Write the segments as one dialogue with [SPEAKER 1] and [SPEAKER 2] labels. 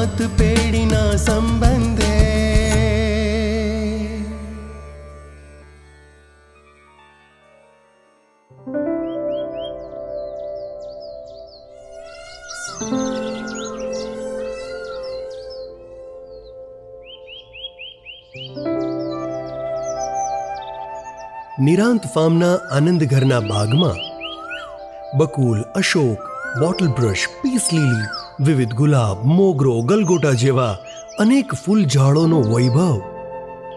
[SPEAKER 1] સાત પેઢીના સંબંધે નિરાંત ફાર્મના આનંદ ઘરના બાગમાં બકુલ અશોક બોટલ બ્રશ પીસ લીલી વિવિધ ગુલાબ, મોગરો, ગલગોટા જેવા અનેક ફૂલ ઝાડોનો વૈભવ.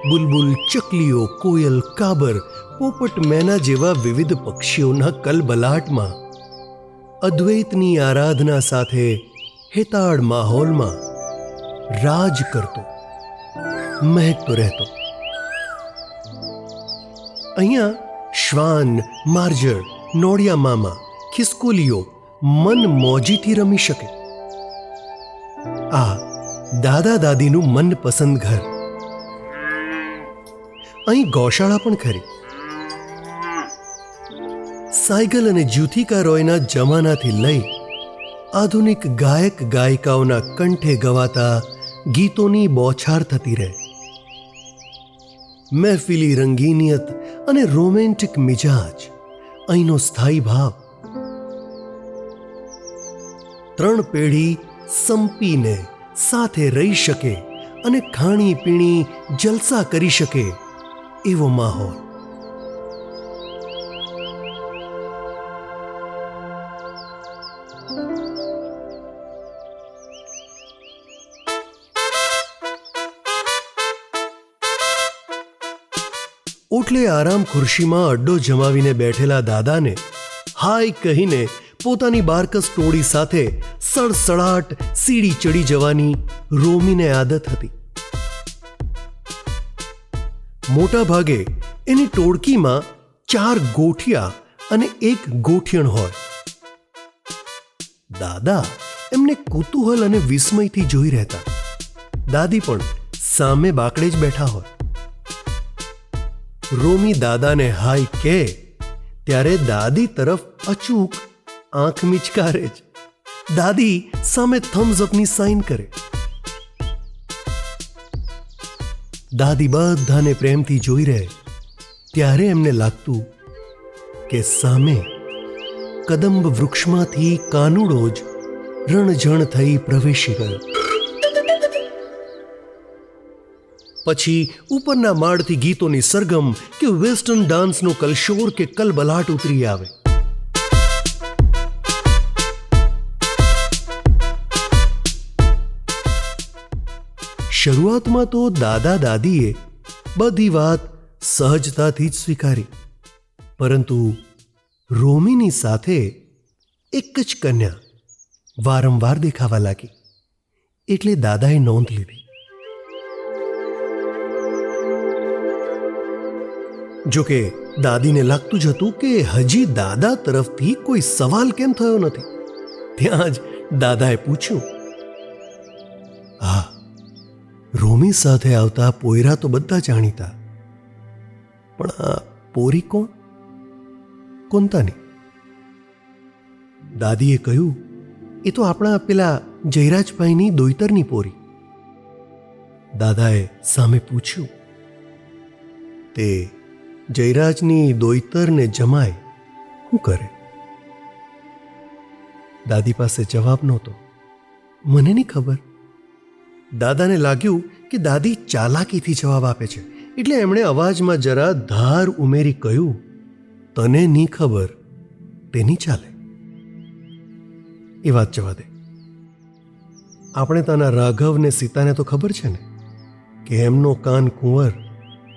[SPEAKER 1] બુલબુલ, ચકલીઓ, કોયલ, કાબર, પોપટ મેના જેવા વિવિધ પક્ષીઓના કલબલાટમાં, અદ્વૈતની આરાધના સાથે હેતાળ માહોલમાં રાજ કરતો, મહેકતો રહેતો. અહીંયા શ્વાન, માર્જર નોડિયા મામા ખિસકોલીઓ મન મોજીથી રમી શકે. આ દાદા દાદીનું મનપસંદ ઘર. અહીં ગૌશાળા પણ ખરી. સાયકલ અને જ્યુથિકા રોયના જમાનાથી લઈ આધુનિક ગાયક ગાયિકાઓના કંઠે ગવાતા ગીતોની બોછાર થતી રહે. મહેફિલી રંગીનિયત અને રોમેન્ટિક મિજાજ, અહીંનો સ્થાયી ભાવ. ત્રણ પેઢી સંપીને સાથે રહી શકે અને ખાણી પીણી જલસા કરી શકે એવો માહોલ. ઓટલે આરામ ખુરશીમાં અડ્ડો જમાવીને બેઠેલા દાદાને હાય કહીને પોતાની બારકસ ટોળી સાથે સડસડાટ સીડી ચડી જવાની રોમીને આદત હતી. મોટા ભાગે એની ટોળકીમાં ચાર ગોઠિયા અને એક ગોઠિયણ હોય. દાદા એમને કુતૂહલ અને વિસ્મયથી જોઈ રહેતા. દાદી પણ સામે બાકડે જ બેઠા હોય. રોમી દાદાને હાય કે, ત્યારે દાદી તરફ અચૂક આંખ મિચકારે જ. દાદી સામે થમ્સ અપની સાઇન કરે. દાદી બધાને પ્રેમથી જોઈ રહે. ત્યારે એમને લાગતું કે સામે કદંબ વૃક્ષમાંથી કાનુડો જ રણઝણ થઈ પ્રવેશી ગયો. પછી ઉપરના માળથી ગીતોની સરગમ કે વેસ્ટર્ન ડાન્સનો કલશોર કે કલબલાટ ઉતરી આવે. શરૂઆતમાં તો દાદા દાદીએ બધી વાત સહજતાથી જ સ્વીકારી. પરંતુ રોમીની સાથે એક જ કન્યા વારંવાર દેખાવા લાગી. એટલે દાદાએ નોંધ લીધી. જોકે દાદીને લાગતું જ હતું કે હજી દાદા તરફથી કોઈ સવાલ કેમ થયો નથી. ત્યાં જ દાદાએ પૂછ્યું રોમી સાથે આવતા પોયરા તો બધા જાણીતા. પણ આ પોરી કોણ? કોનતાની? દાદીએ કહ્યું, એ તો આપણા પેલા જયરાજભાઈની દોઈતરની પોરી. દાદાએ સામે પૂછ્યું, તે જયરાજની દોઈતરને જમાય શું કરે? દાદી પાસે જવાબ નહોતો. મને નહીં ખબર. દાદાને લાગ્યું કે દાદી ચાલાકીથી જવાબ આપે છે. એટલે એમણે અવાજમાં જરા ધાર ઉમેરી કહ્યું, તને ની ખબર, તેની ચાલે. એ વાત જવા દે. આપણે તાના રાઘવ ને સીતાને તો ખબર છે ને, કે એમનો કાન કુંવર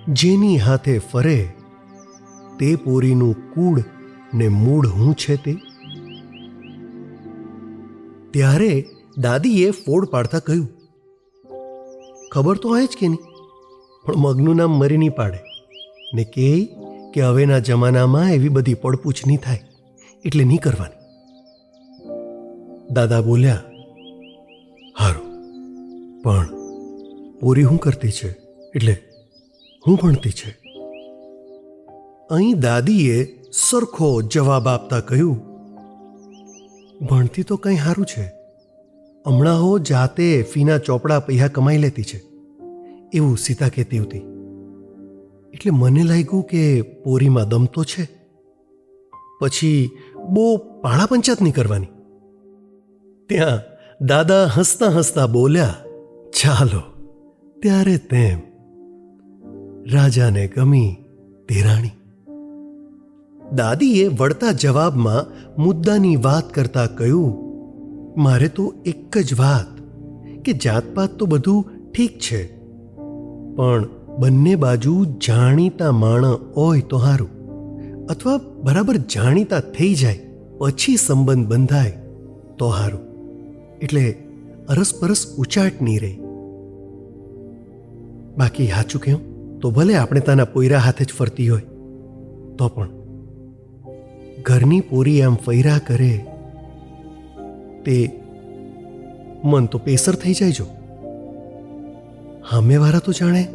[SPEAKER 1] જેની હાથે ફરે, તે પોરીનું કૂડ ને મૂળ હું છે તે? ત્યારે દાદીએ ફોડ પાડતા કહ્યું ખબર તો હોય જ કે નહીં. પણ મગનું નામ મરી નહીં પાડે. ને કે કે હવેના જમાનામાં એવી બધી પડપૂછ નહીં થાય. એટલે નહીં કરવાની. દાદા બોલ્યા, હારું, પણ પૂરી હું કરતી છે? એટલે હું ભણતી છે? અહીં દાદીએ સરખો જવાબ આપતા કહ્યું, ભણતી તો કંઈ સારું છે. હમણાં હો જાતે ફીના ચોપડા પૈસા કમાઈ લેતી છે. એવું સીતા કહેતી હતી. એટલે મને લાગ્યું કે પોરીમાં દમ તો છે. પછી બહુ પાળા પંચાત કરવાની. ત્યાં દાદા હસતા હસતા બોલ્યા, ચાલો, ત્યારે તેમ. રાજાને ગમી તેરાણી દાદીએ વળતા જવાબમાં મુદ્દાની વાત કરતા કહ્યું મારે તો એક જ વાત, કે જાતપાત તો બધું ઠીક છે, પણ બંને બાજુ જાણીતા માણસ હોય તો સારું અથવા બરાબર જાણીતા થઈ જાય, પછી સંબંધ બંધાય તો સારું એટલે અરસપરસ ઉચાટ નહીં રહે. બાકી હાચું કેવું તો ભલે આપણે તાના પોયરા હાથે જ ફરતી હોય, તો પણ. ઘરની પોરી આમ ફૈરા કરે તે મન તો પેસર થઈ જાય જો. હામેવાળા તો જાણે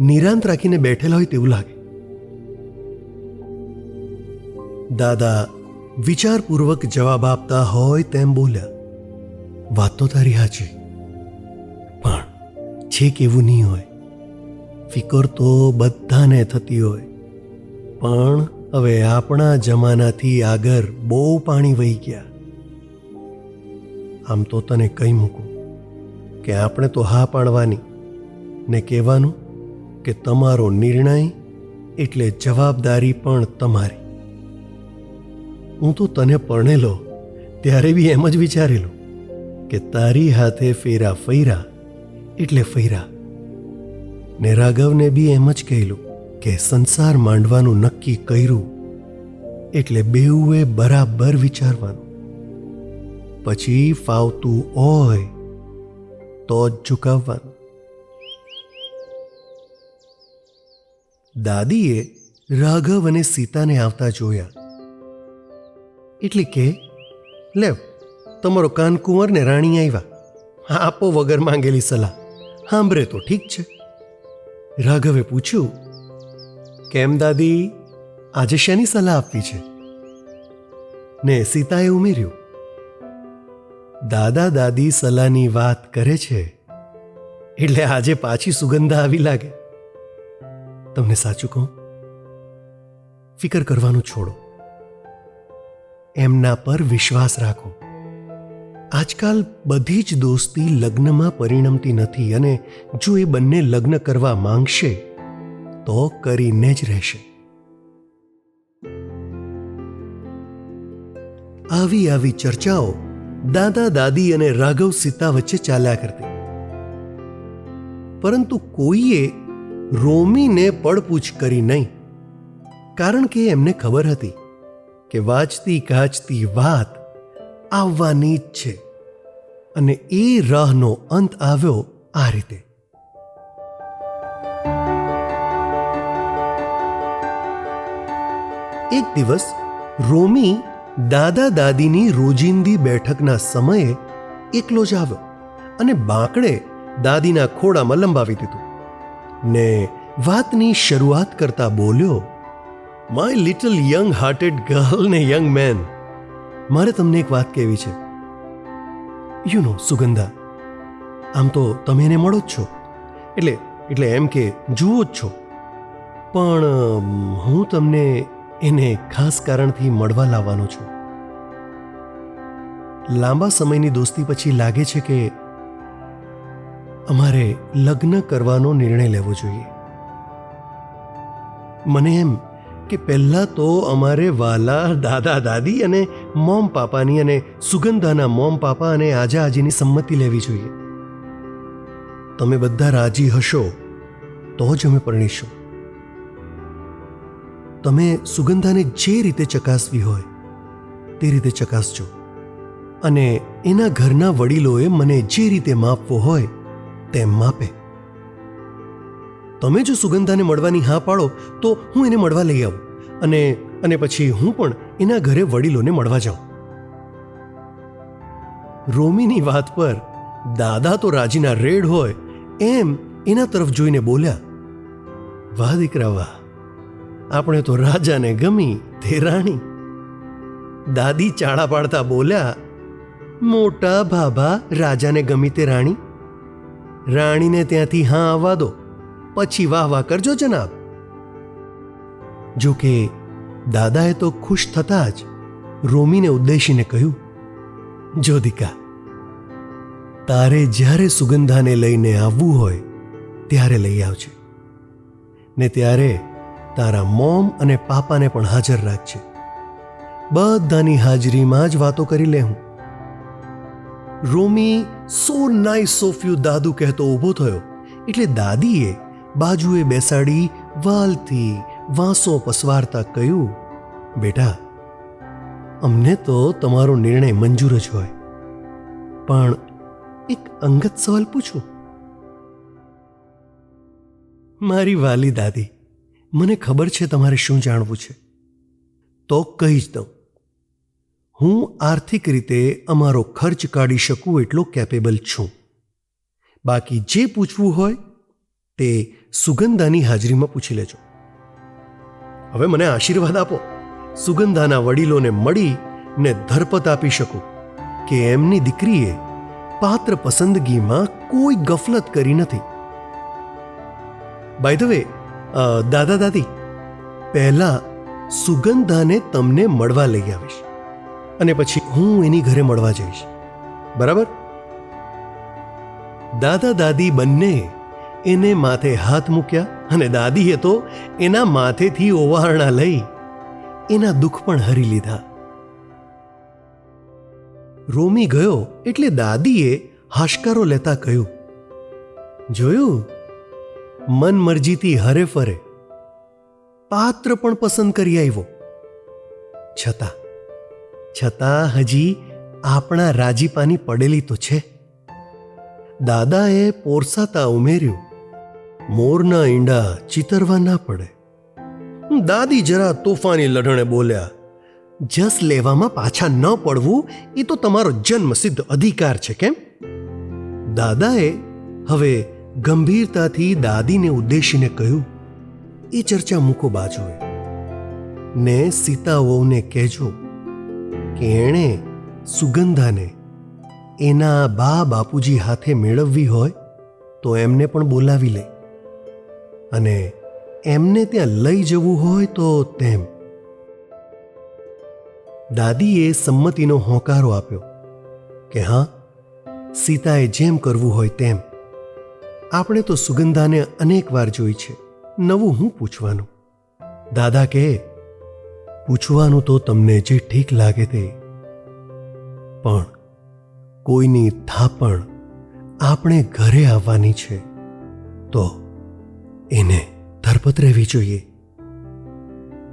[SPEAKER 1] નિરાંત રાખીને બેઠેલા હોય તેવું લાગે. દાદા, વિચારપૂર્વક જવાબ આપતા હોય તેમ બોલ્યા. વાત તો તારી સાચી. પણ છે કેવું નહીં હોય. ફિકર તો બધાને થતી હોય. પણ હવે આપણા જમાનાથી આગળ બહુ પાણી વહી ગયા. આમ તો તને કહી મૂકું કે આપણે તો હા પાડવાની. ને કહેવાનું કે તમારો નિર્ણય એટલે જવાબદારી પણ તમારી. હું તો તને પરણેલો ત્યારે બી એમ જ વિચારેલું કે તારી હાથે ફેરા ફૈરા એટલે ફૈરા. ને રાઘવને બી એમ જ કહેલું કે સંસાર માંડવાનું નક્કી કર્યું એટલે બેઉએ બરાબર વિચારવાનું. પછી ફાવતું હોય તો જ ઝુકાવવાનું. દાદીએ રાઘવ અને સીતાને આવતા જોયા. એટલે કે લેવ તમારો કાનકુંવર ને રાણી આવ્યા આપો વગર માંગેલી સલાહ. સાંભળે તો ઠીક છે. રાઘવે પૂછ્યું, કેમ દાદી? આજે શેની સલાહ આપવી છે? ને સીતાએ ઉમેર્યું દાદા દાદી સલાહની વાત કરે છે. એટલે આજે પાછી સુગંધા આવી લાગે. તમને સાચું કહું? ફિકર કરવાનું છોડો. એમના પર વિશ્વાસ રાખો. આજકાલ બધી જ દોસ્તી લગ્નમાં પરિણમતી નથી અને જો એ બંને લગ્ન કરવા માંગશે, તો કરીને જ રહેશે. આવી આવી ચર્ચાઓ દાદા, દાદી અને રાઘવ સીતા વચ્ચે ચાલ્યા કરતી. પરંતુ કોઈએ રોમીને પડપૂછ કરી નહીં, કારણ કે એમને ખબર હતી કે વાંચતી કાચતી વાત આવવાની જ છે અને એ રાહનો અંત આવ્યો આ રીતે. એક દિવસ રોમી દાદા દાદીની રોજિંદી બેઠકના સમયે એકલો જ આવ્યો અને બાંકડે દાદીના ખોડામાં લંબાવી દીધું. ને વાતની શરૂઆત કરતા બોલ્યો my little young hearted girl ને યંગ મેન મારે તમને એક વાત કહેવી છે. યુ નો સુગંધા, આમ તો તમે એને મળો જ છો. એટલે એટલે એમ કે જુઓ જ છો. પણ, હું તમને એને ખાસ કારણથી મળવા લાવવાનો છું. લાંબા સમયની દોસ્તી પછી લાગે છે કે અમારે લગ્ન કરવાનો નિર્ણય લેવો જોઈએ. મને એમ કે પહેલાં તો અમારે વાલા, દાદા, દાદી અને મોમ પાપાની અને સુગંધાના મોમ પાપા અને આજા આજીની સંમતિ લેવી જોઈએ. તમે બધા રાજી હશો તો જ અમે પરણીશું. તમે સુગંધાને જે રીતે ચકાસવી હોય, તે રીતે ચકાસજો. અને એના ઘરના વડીલોએ મને જે રીતે માપવો હોય, તેમ માપે. તમે જો સુગંધાને મળવાની હા પાડો, તો હું એને મળવા લઈ આવું. અને અને પછી હું પણ એના ઘરે વડીલોને મળવા જાઉં. રોમીની વાત પર દાદા તો રાજીના રેડ હોય, એમ એના તરફ જોઈને બોલ્યા, વાહ દીકરા, વાહ. આપણે તો રાજાને ગમી તે રાણી દાદી ચાળા પાડતા બોલ્યા, મોટા ભાભા, રાજાને ગમી તે રાણી. રાણીને ત્યાંથી હા આવવા દો, પછી વાહ વાહ કરજો જનાબ. જો કે દાદાએ તો ખુશ થતા જ રોમીને ઉદ્દેશીને કહ્યું, જો દીકા, તારે જ્યારે સુગંધાને લઈને આવવું હોય, ત્યારે લઈ આવજે. ને ત્યારે તારા મોમ અને પાપાને પણ હાજર રાખજે. બધાની હાજરીમાં જ વાતો કરી લે હું. Romi, so nice of you, દાદુ, કહેતો ઊભો થયો. એટલે દાદીએ બાજુએ બેસાડી વાલથી વાંસો પસવારતા કહ્યું, બેટા, અમને તો તમારો નિર્ણય મંજૂર જ હોય. પણ એક અંગત સવાલ પૂછું. મારી વાલી દાદી મને ખબર છે તમારે શું જાણવું છે. તો કહી જ દઉં. હું આર્થિક રીતે અમારો ખર્ચ કાઢી શકું એટલો કેપેબલ છું. બાકી જે પૂછવું હોય તે સુગંધાની હાજરીમાં પૂછી લેજો. હવે મને આશીર્વાદ આપો. સુગંધાના વડીલોને મળી ને ધરપત આપી શકું કે એમની દીકરીએ પાત્ર પસંદગીમાં કોઈ ગફલત કરી નથી. બાય ધ વે દાદા દાદી, પહેલા સુગંધાને તમને મળવા લઈ આવીશ. અને પછી હું એની ઘરે મળવા જઈશ. બરાબર? દાદા દાદી બંને એને માથે હાથ મૂક્યા અને દાદીએ તો એના માથેથી ઓવારણા લઈ એના દુઃખ પણ હરી લીધા. રોમી ગયો એટલે દાદીએ હાશકારો લેતા કહ્યું, જોયું? મન મરજીથી હરે ફરે. પાત્ર પણ પસંદ કરી આવ્યો. છતાં છતાં હજી આપણા રાજીપાની પડેલી તો છે. દાદાએ પોરસાતા ઉમેર્યું, મોરના ઈંડા ચિતરવા ના પડે. દાદી જરા તોફાની લઢણે બોલ્યા, જસ લેવામાં પાછા ન પડવું એ તો તમારો જન્મસિદ્ધ અધિકાર છે, કેમ? દાદાએ હવે ગંભીરતાથી દાદીને ઉદ્દેશીને કહ્યું, એ ચર્ચા મૂકો બાજુએ. ને સીતા વહુને કહેજો કે એણે સુગંધાને એના બા બાપુજી હાથે મેળવવી હોય તો એમને પણ બોલાવી લે અને એમને ત્યાં લઈ જવું હોય તો તેમ. દાદીએ સંમતિનો હોંકારો આપ્યો કે, હા, સીતાએ જેમ કરવું હોય તેમ. આપણે તો સુગંધાને અનેક વાર જોઈ છે. નવું હું પૂછવાનું? દાદા કહે, પૂછવાનું તો તમને જે ઠીક લાગે તે. પણ કોઈની થાપણ આપણે ઘરે આવવાની છે, તો એને ધરપત રહેવી જોઈએ.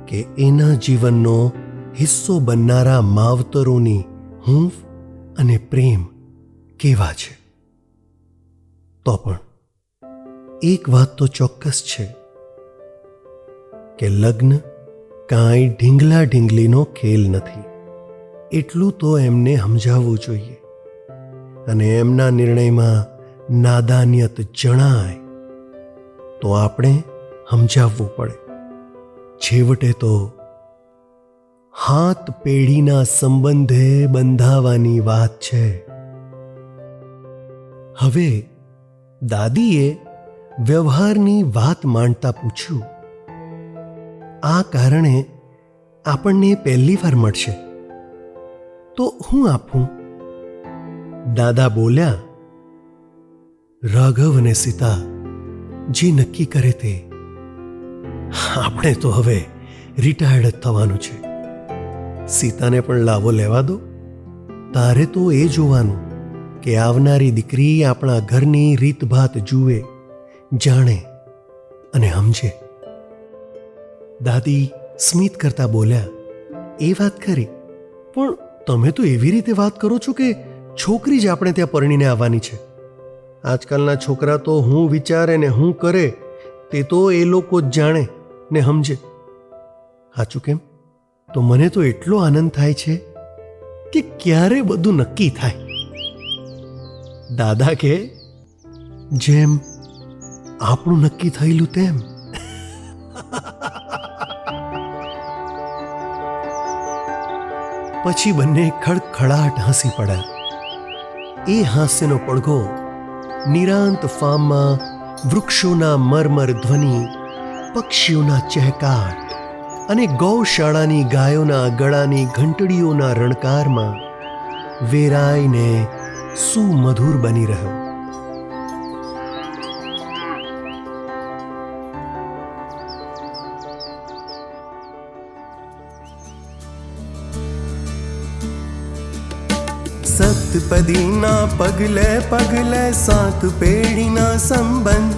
[SPEAKER 1] કે એના જીવનનો હિસ્સો બનનારા માવતરોની હૂંફ અને પ્રેમ કેવા છે? તો પણ એક વાત તો ચોક્કસ છે કે લગ્ન કાંઈ ઢીંગલા ઢીંગલીનો ખેલ નથી. એટલું તો એમને સમજાવવું જોઈએ. અને એમના નિર્ણયમાં નાદાન્યત જણાય તો આપણે સમજાવવું પડે. છેવટે તો હાથ પેઢીના સંબંધે બંધાવાની વાત છે. હવે દાદીએ વ્યવહારની વાત માંડતા પૂછ્યું. આ કારણે આપણને પહેલી વાર મળશે. તો હું આપું? દાદા બોલ્યા, રાઘવ અને સીતા, જે નક્કી કરે તે, આપણે તો હવે રિટાયર્ડ જ થવાનું છે. સીતાને પણ લાવો લેવા દો. તારે તો એ જોવાનું કે આવનારી દીકરી આપણા ઘરની રીતભાત જુએ જાણે અને સમજે. દાદી સ્મિત કરતા બોલ્યા, એ વાત ખરી, પણ તમે તો એવી રીતે વાત કરો છો કે છોકરી જ આપણે ત્યાં પરણીને આવવાની છે. આજકાલના છોકરા તો હું વિચારે ને હું કરે, તે તો એ લોકો જ જાણે ને સમજે. સાચું કેમ? તો મને તો એટલો આનંદ થાય છે કે ક્યારે બધું નક્કી થાય. દાદા કે, જેમ આપણું નક્કી થયેલું તેમ. પછી બંને ખડખડાટ હસી પડ્યા. એ હાસ્યનો પડઘો નિરાંત ફાર્મમાં વૃક્ષોના મરમર ધ્વનિ, પક્ષીઓના ચહેકાટ અને ગૌશાળાની ગાયોના ગળાની ઘંટડીઓના રણકારમાં વેરાઈને સુમધુર બની રહ્યો.
[SPEAKER 2] સતપદીના પગલે પગલે સાત પેઢીના સંબંધ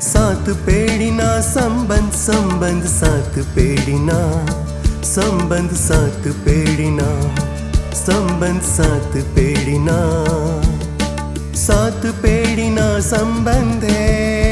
[SPEAKER 2] સાત પેઢીના સંબંધ સંબંધ સાત પેઢીના સંબંધ સાત પેઢીના સંબંધ સાત પેઢીના સાત પેઢીના સંબંધે